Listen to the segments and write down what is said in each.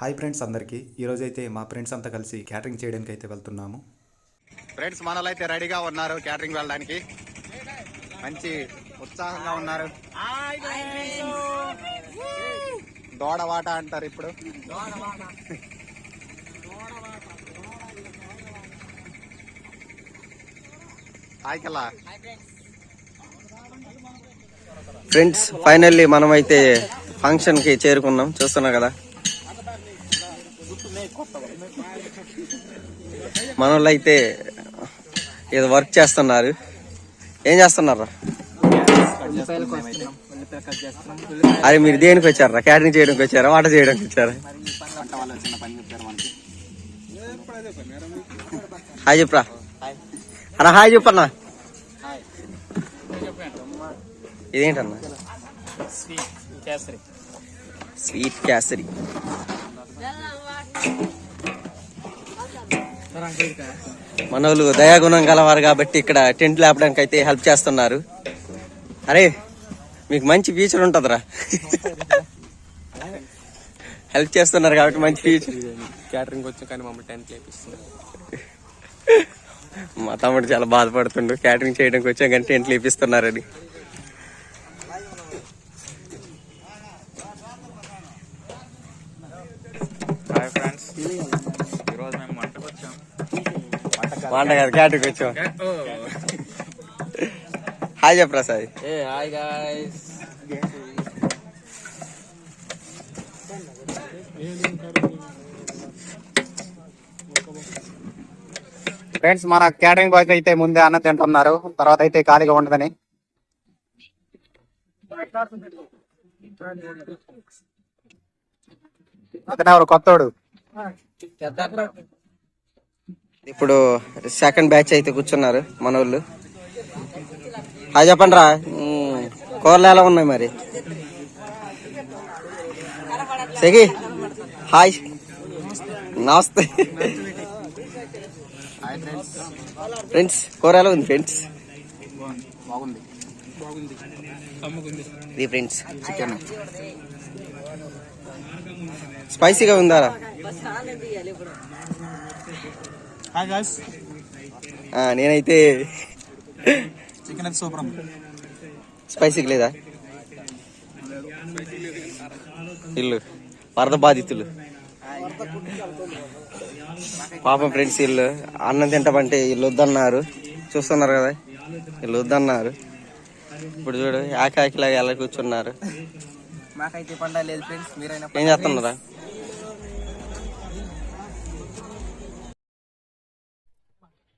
Hi friends అందరికీ. ఈరోజు అయితే మా ఫ్రెండ్స్ అంతా కలిసి క్యాటరింగ్ చేయడానికి అయితే వెళ్తున్నాము. ఫ్రెండ్స్ మనలో అయితే రెడీగా ఉన్నారు క్యాటరింగ్ వెళ్ళడానికి. మంచి ఉత్సాహంగా ఉన్నారు. దోడవాట అంటారు ఇప్పుడు. ఫ్రెండ్స్ ఫైనల్లీ మనం అయితే ఫంక్షన్కి చేరుకున్నాం. చూస్తున్నా కదా. మన వాళ్ళు అయితే ఏదో వర్క్ చేస్తున్నారు. ఏం చేస్తున్నారా? అరే మీరు దేనికి వచ్చారా? క్యాటరింగ్ చేయడానికి వచ్చారా? వంట చేయడానికి వచ్చారా? హాయ్ చెప్పురా. అన్న హాయ్ చెప్పన్నా. ఇదేంటన్నా? స్వీట్ కేసరి. మనోళ్ళు దయాగుణం గలవారు కాబట్టి ఇక్కడ టెంట్ లేపడానికి అయితే హెల్ప్ చేస్తున్నారు. అరే మీకు మంచి ఫ్యూచర్ ఉంటుందిరా. హెల్ప్ చేస్తున్నారు కాబట్టి మంచి ఫ్యూచర్ క్యాటరింగ్ వచ్చి కానీ మమ్మల్ని టెన్త్ లేపిస్తున్నారు మా తమ్ముడు చాలా బాధపడుతుండు. క్యాటరింగ్ చేయడానికి వచ్చాం కానీ టెంట్లు ఇప్పిస్తున్నారని హాయ్ ఫ్రెండ్స్ ఈరోజు మేము వంటకు వచ్చాం వంట క్యాటరింగ్ వచ్చాం. హాయ్ ప్రసాద్. ఏ హాయ్ గాయ్స్. ఫ్రెండ్స్ మన క్యాటరింగ్ బాయ్స్ అయితే ముందే అన్నం తింటున్నారు. తర్వాత అయితే ఖాళీగా ఉండదని. అతను ఎవరు? కొత్తోడు. ఇప్పుడు సెకండ్ బ్యాచ్ అయితే కూర్చున్నారు మన వాళ్ళు హాయ్ చెప్పండి రా కూరలు ఎలా ఉన్నాయి మరి? సెగి హాయ్. నమస్తే. ఫ్రెండ్స్ కూర ఎలా ఉంది ఫ్రెండ్స్? ఇది ఫ్రెండ్స్. చికెన్ స్పైసీగా ఉందారా హాయ్ గాయ్స్ ఆ, నేనైతే చికెన్ అయితే సూపర్ ఉంది స్పైసీగా లేదా? ఇల్లు. వరద బాధితులు. పాపం ఫ్రెండ్స్ వీళ్ళు అన్నం తింటామంటే వీళ్ళు వద్దన్నారు. చూస్తున్నారు కదా? వీళ్ళు వద్దన్నారు. ఇప్పుడు చూడు ఆకాకిలాగా ఎలా కూర్చున్నారు. మాకైతే పండగ లేదు ఫ్రెండ్స్. మీరైనా ఏం చేస్తున్నారా?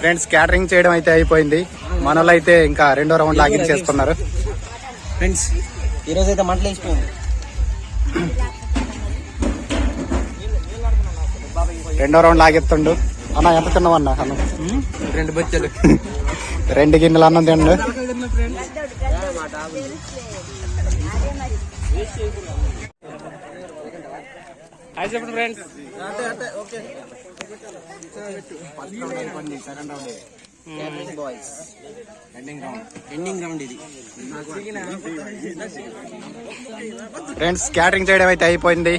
ఫ్రెండ్స్ క్యాటరింగ్ చేయడం అయితే అయిపోయింది. మనలో అయితే ఇంకా రెండో రౌండ్ లాగిన్ చేసుకున్నారు ఫ్రెండ్స్ ఈరోజు అయితే మంటలు వేసిపోయింది. రెండో రౌండ్ లాగెత్తుండు అన్న ఎంత తిన్నావన్నా అన్నం? రెండు బచ్చలు. రెండు గిన్నెలు అన్నం తిండు. హాయ్ చెప్పండి ఫ్రెండ్స్ ఎండింగ్ రౌండ్ ఇది. ఫ్రెండ్స్ క్యాటరింగ్ చేయడం అయితే అయిపోయింది.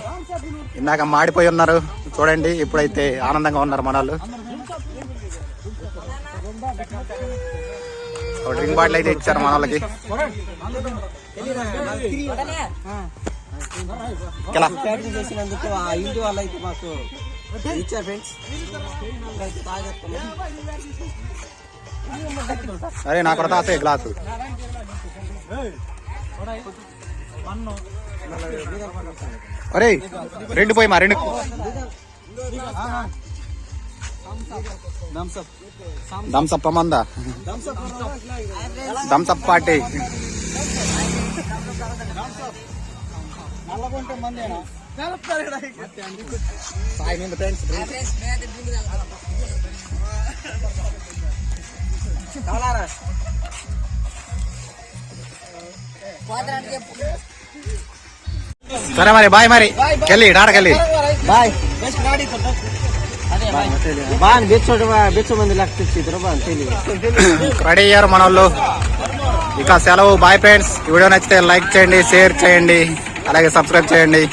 ఇందాక మాడిపోయి ఉన్నారు. చూడండి ఇప్పుడైతే ఆనందంగా ఉన్నారు మన వాళ్ళు ఒక డ్రింక్ బాటిల్ అయితే ఇచ్చారు మన వాళ్ళకి చేసినందుకు ఆ ఇంటి వాళ్ళు అయితే మాకు ఇచ్చారు ఫ్రెండ్స్ సరే నా కొడతా వస్తే గ్లాసు. అరే రెండు పోయి మా రెండు. థమ్సప్ మందా థమ్సప్ పార్టీ. సరే మరి బాయ్ మరి. కెళ్ళి డాడకెళ్ళి బాయ్. బాగా బెచ్చోడు బెచ్చ మంది లెక్క తెచ్చిద్దరు బాగా తెలియదు రెడీ అయ్యారు మన వాళ్ళు ఇక సెలవు బాయ్ ఫ్రెండ్స్. ఈ వీడియో నచ్చితే లైక్ చేయండి షేర్ చేయండి. అలాగే సబ్స్క్రైబ్ చేయండి.